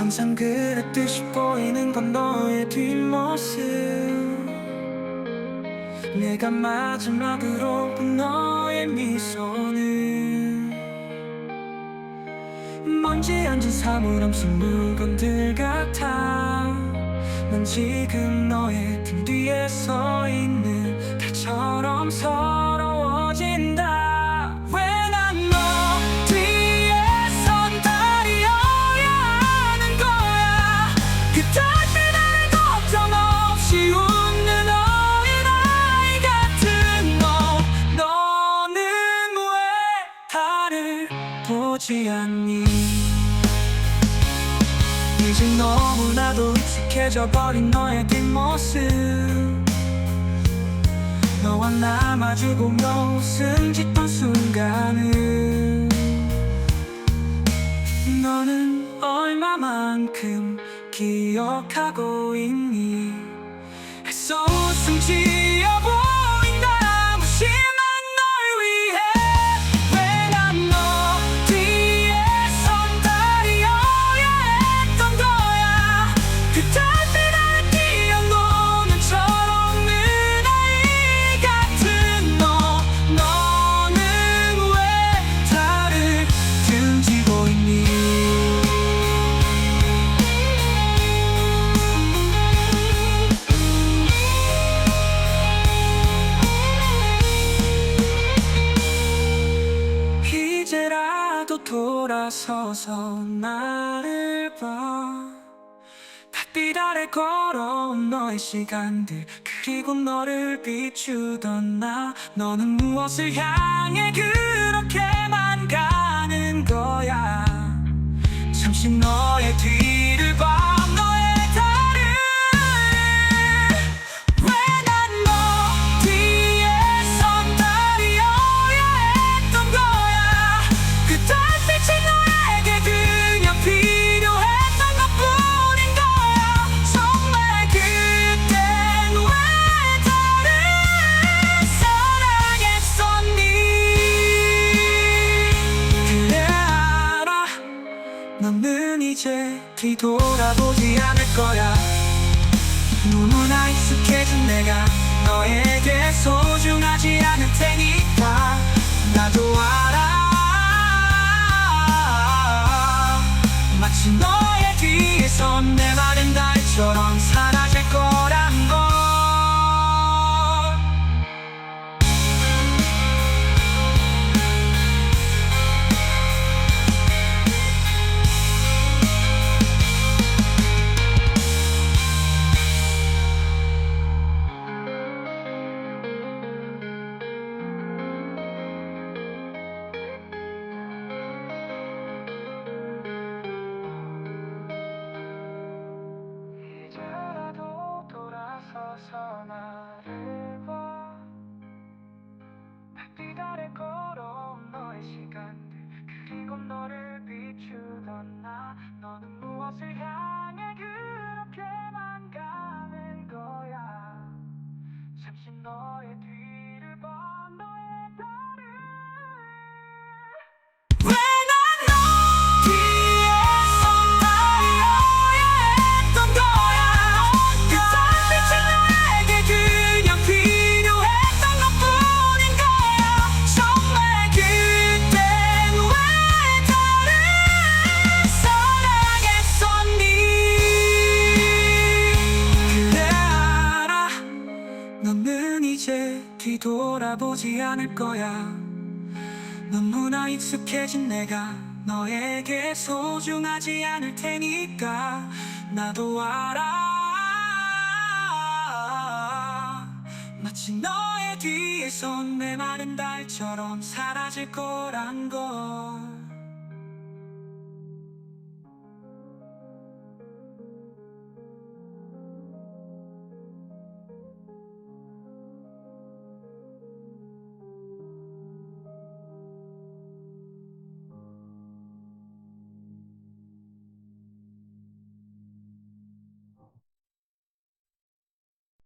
항상 그랬듯이 보이는 건 너의 뒷모습. 내가 마지막으로 본 너의 미소는 먼지 앉은 사물함 속 물건들 같아. 난 지금 너의 등 뒤에 서 있는 달처럼 서 이제 너무나도 익숙해져 버린 너의 뒷모습. 너와 나 마주보며 웃음 짓던 순간은 너는 얼마만큼 기억하고 있니 이제라도 돌아서서 나를 봐. 달빛 아래 걸어온 너의 시간들 그리고 너를 비추던 나. 너는 무엇을 향해 그렇게만 가는 거야? 잠시 너의 뒤 너는 이제 뒤돌아보지 않을 거야. 너무나 익숙해진 내가 너에게 소중하지 않을 돌아보지 않을 거야. 너무나 익숙해진 내가 너에게 소중하지 않을 테니까 나도 알아. 마치 너의 뒤에서 내 마른 달처럼 사라질 거란 걸